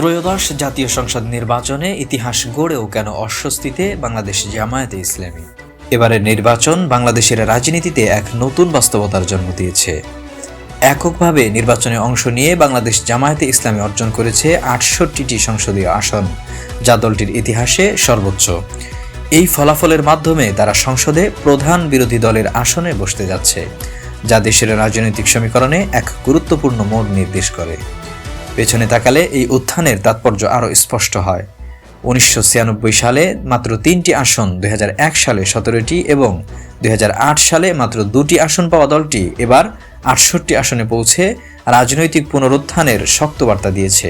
ত্রয়োদশ জাতীয় সংসদ নির্বাচনে ইতিহাস গড়েও কেন অস্বস্তিতে বাংলাদেশ জামায়াতে ইসলামী? এবারের নির্বাচন বাংলাদেশের রাজনীতিতে এক নতুন বাস্তবতার জন্ম দিয়েছে। এককভাবে নির্বাচনে অংশ নিয়ে বাংলাদেশ জামায়াতে ইসলামী অর্জন করেছে আটষট্টিটি সংসদীয় আসন, যা দলটির ইতিহাসে সর্বোচ্চ। এই ফলাফলের মাধ্যমে তারা সংসদে প্রধান বিরোধী দলের আসনে বসতে যাচ্ছে, যা দেশের রাজনৈতিক সমীকরণে এক গুরুত্বপূর্ণ মোড় নির্দেশ করে। পেছনে তাকালে এই উত্থানের তাৎপর্য আরও স্পষ্ট হয়। উনিশশো ছিয়ানব্বই সালে মাত্র তিনটি আসন, দুই হাজার এক সালে সতেরোটি এবং দুই হাজার আট সালে মাত্র দুটি আসন পাওয়া দলটি এবার আটষট্টি আসনে পৌঁছে রাজনৈতিক পুনরুত্থানের শক্ত বার্তা দিয়েছে।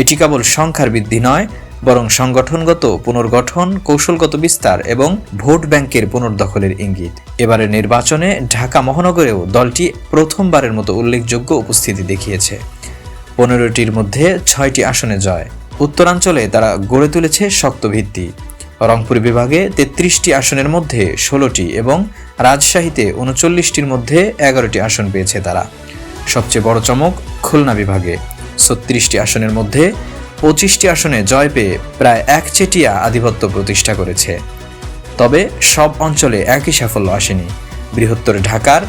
এটি কেবল সংখ্যার বৃদ্ধি নয়, বরং সংগঠনগত পুনর্গঠন, কৌশলগত বিস্তার এবং ভোট ব্যাংকের পুনর্দখলের ইঙ্গিত। এবারের নির্বাচনে ঢাকা মহানগরেও দলটি প্রথমবারের মতো উল্লেখযোগ্য উপস্থিতি দেখিয়েছে। পনেরোটির মধ্যে ছয়টি আসনে জয়। উত্তরাঞ্চলে তারা গড়ে তুলেছে শক্ত ভিত্তি। রংপুর বিভাগে তেত্রিশটি আসনের মধ্যে ষোলোটি এবং রাজশাহীতে উনচল্লিশটির মধ্যে এগারোটি আসন পেয়েছে তারা। সবচেয়ে বড় চমক খুলনা বিভাগে। ছত্রিশটি আসনের মধ্যে পঁচিশটি আসনে জয় পেয়ে প্রায় একচেটিয়া আধিপত্য প্রতিষ্ঠা করেছে। তবে সব অঞ্চলে একই সাফল্য আসেনি। বৃহত্তর ঢাকার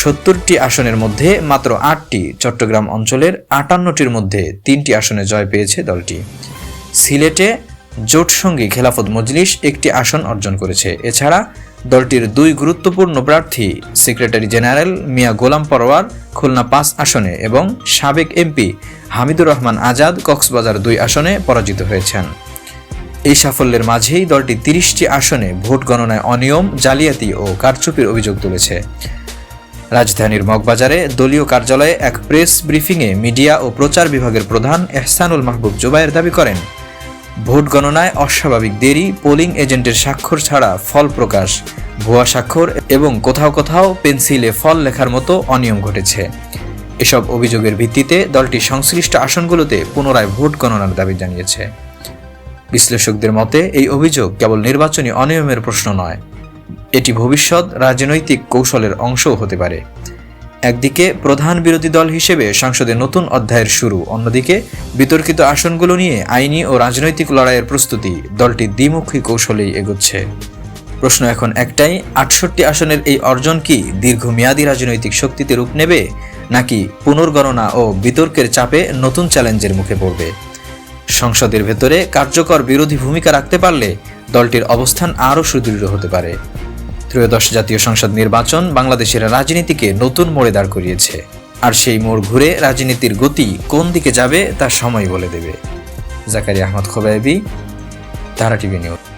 সত্তরটি আসনের মধ্যে মাত্র আটটি চট্টগ্রাম অঞ্চলের আটান্নটির মধ্যে তিনটি আসনে জয় পেয়েছে দলটি। সিলেটে জোটসঙ্গী খেলাফত মজলিস একটি আসন অর্জন করেছে। এছাড়া দলটির দুই গুরুত্বপূর্ণ প্রার্থী সেক্রেটারি জেনারেল মিয়া গোলাম পরওয়ার খুলনা পাঁচ আসনে এবং সাবেক এমপি হামিদুর রহমান আজাদ কক্সবাজার দুই আসনে পরাজিত হয়েছেন। এই সাফল্যের মাঝেই দলটি তিরিশটি আসনে ভোট গণনায় অনিয়ম, জালিয়াতি ও কারচুপির অভিযোগ তুলেছে। রাজধানীর মগবাজারে দলীয় কার্যালয়ে এক প্রেস ব্রিফিংয়ে মিডিয়া ও প্রচার বিভাগের প্রধান এহসানুল মাহবুব জুবায়ের দাবি করেন, ভোট গণনায় অস্বাভাবিক দেরি, পোলিং এজেন্টের স্বাক্ষর ছাড়া ফল প্রকাশ, ভুয়া স্বাক্ষর এবং কোথাও কোথাও পেন্সিলে ফল লেখার মতো অনিয়ম ঘটেছে। এসব অভিযোগের ভিত্তিতে দলটি সংশ্লিষ্ট আসনগুলোতে পুনরায় ভোট গণনার দাবি জানিয়েছে। বিশ্লেষকদের মতে, এই অভিযোগ কেবল নির্বাচনী অনিয়মের প্রশ্ন নয় এটি ভবিষ্যৎ রাজনৈতিক কৌশলের অংশও হতে পারে। একদিকে প্রধান বিরোধী দল হিসেবে সংসদে নতুন অধ্যায়ের শুরু, অন্যদিকে বিতর্কিত আসনগুলো নিয়ে আইনি ও রাজনৈতিক লড়াইয়ের প্রস্তুতি দলটি দ্বিমুখী কৌশলেই এগোচ্ছে। প্রশ্ন এখন একটাই, আটষট্টি আসনের এই অর্জন কি দীর্ঘমেয়াদী রাজনৈতিক শক্তিতে রূপ নেবে, নাকি পুনর্গণনা ও বিতর্কের চাপে নতুন চ্যালেঞ্জের মুখে পড়বে? সংসদের ভেতরে কার্যকর বিরোধী ভূমিকা রাখতে পারলে দলটির অবস্থান আরও সুদৃঢ় হতে পারে। ত্রয়োদশ জাতীয় সংসদ নির্বাচন বাংলাদেশের রাজনীতিকে নতুন মোড়ে দাঁড় করিয়েছে। আর সেই মোড় ঘুরে রাজনীতির গতি কোন দিকে যাবে, তা সময় বলে দেবে। জাকারি আহমদ খোবায়েবি তারা টিভি নিউজ।